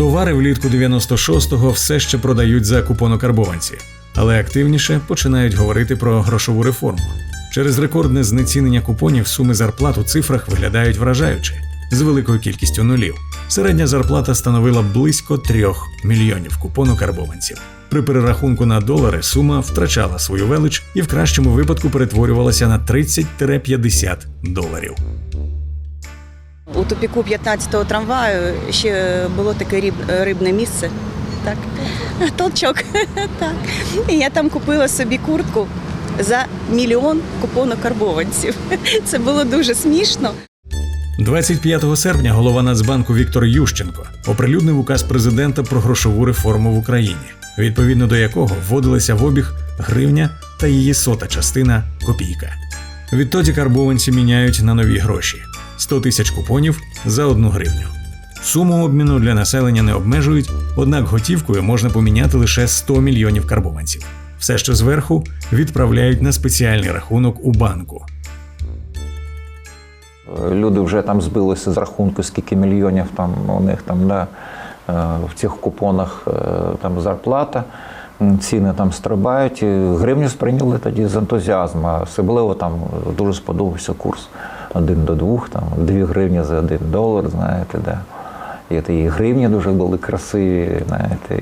Товари влітку 96-го все ще продають за купонокарбованці, але активніше починають говорити про грошову реформу. Через рекордне знецінення купонів суми зарплат у цифрах виглядають вражаюче з великою кількістю нулів. Середня зарплата становила близько 3 мільйонів купонокарбованців. При перерахунку на долари сума втрачала свою велич і в кращому випадку перетворювалася на 30-50 доларів. Тупіку 15-го трамваю ще було таке риб, рибне місце. Так. Толчок. так. І я там купила собі куртку за мільйон купонокарбованців. Це було дуже смішно. 25 серпня голова Нацбанку Віктор Ющенко оприлюднив указ президента про грошову реформу в Україні, відповідно до якого вводилися в обіг гривня та її сота частина копійка. Відтоді карбованці міняють на нові гроші 100 тисяч купонів за одну гривню. Суму обміну для населення не обмежують, однак готівкою можна поміняти лише 100 мільйонів карбованців. Все, що зверху, відправляють на спеціальний рахунок у банку. Люди вже там збилися з рахунку, скільки мільйонів там у них там да, е, в цих купонах е, там зарплата. Ціни там стрибають. Гривню сприйняли тоді з ентузіазмом. Особливо там дуже сподобався курс один до двох, там 2 гривні за один долар, знаєте, да. І гривні дуже були красиві, знаєте.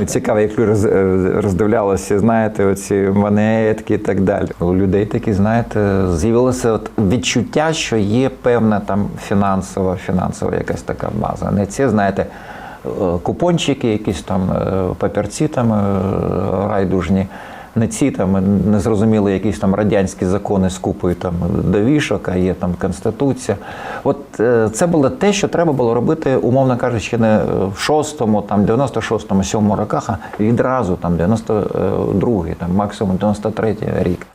І цікаво, як е, роздивлялися, знаєте, оці монетки і так далі. У людей такі, знаєте, з'явилося от відчуття, що є певна там фінансова, фінансова якась така база. Не ці, знаєте, е, купончики, якісь там е, папірці там райдужні. Не ці там незрозуміли якісь там радянські закони з купою там довішок, а є там конституція. От е, це було те, що треба було робити, умовно кажучи, не в шостому, там 96-му, 7-му роках, а відразу там 92-й, там максимум 93-й рік.